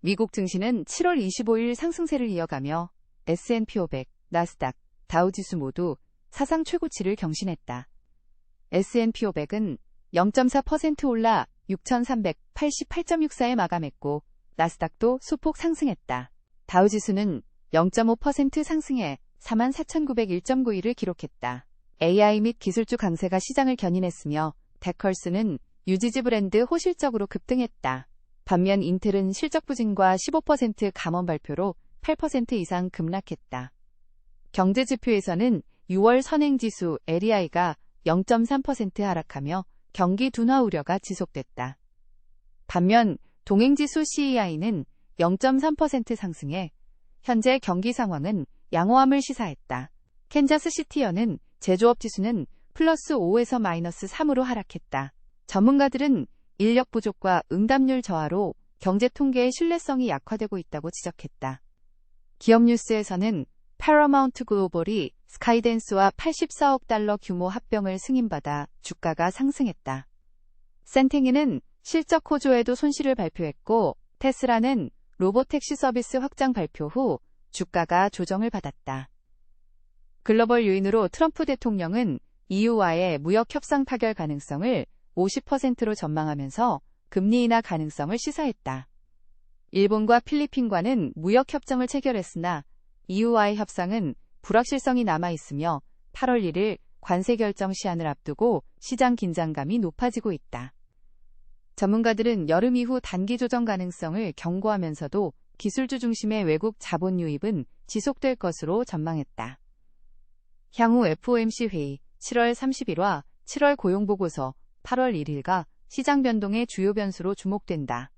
미국 증시는 7월 25일 상승세를 이어가며 S&P 500, 나스닥, 다우지수 모두 사상 최고치를 경신했다. S&P 500은 0.4% 올라 6,388.64에 마감했고 나스닥도 소폭 상승했다. 다우지수는 0.5% 상승해 44,901.91을 기록했다. AI 및 기술주 강세가 시장을 견인했으며 데컬스는 유지지 브랜드 호실적으로 급등했다. 반면 인텔은 실적 부진과 15% 감원 발표로 8% 이상 급락했다. 경제 지표에서는 6월 선행지수 LEI가 0.3% 하락하며 경기 둔화 우려가 지속됐다. 반면 동행지수 CEI는 0.3% 상승해 현재 경기 상황은 양호함을 시사했다. 캔자스시티어는 제조업 지수는 플러스 5에서 마이너스 3으로 하락했다. 전문가들은 인력 부족과 응답률 저하로 경제 통계의 신뢰성이 약화되고 있다고 지적했다. 기업 뉴스에서는 파라마운트 글로벌이 스카이댄스와 84억 달러 규모 합병을 승인받아 주가가 상승했다. 센팅이는 실적 호조에도 손실을 발표했고 테슬라는 로보택시 서비스 확장 발표 후 주가가 조정을 받았다. 글로벌 요인으로 트럼프 대통령은 EU와의 무역 협상 타결 가능성을 50%로 전망하면서 금리 인하 가능성을 시사했다. 일본과 필리핀과는 무역 협정을 체결했으나 EU와의 협상은 불확실성이 남아 있으며 8월 1일 관세 결정 시한을 앞두고 시장 긴장감이 높아지고 있다. 전문가들은 여름 이후 단기 조정 가능성을 경고하면서도 기술주 중심의 외국 자본 유입은 지속될 것으로 전망했다. 향후 FOMC 회의 7월 30일과 7월 고용보고서 8월 1일가 시장 변동의 주요 변수로 주목된다.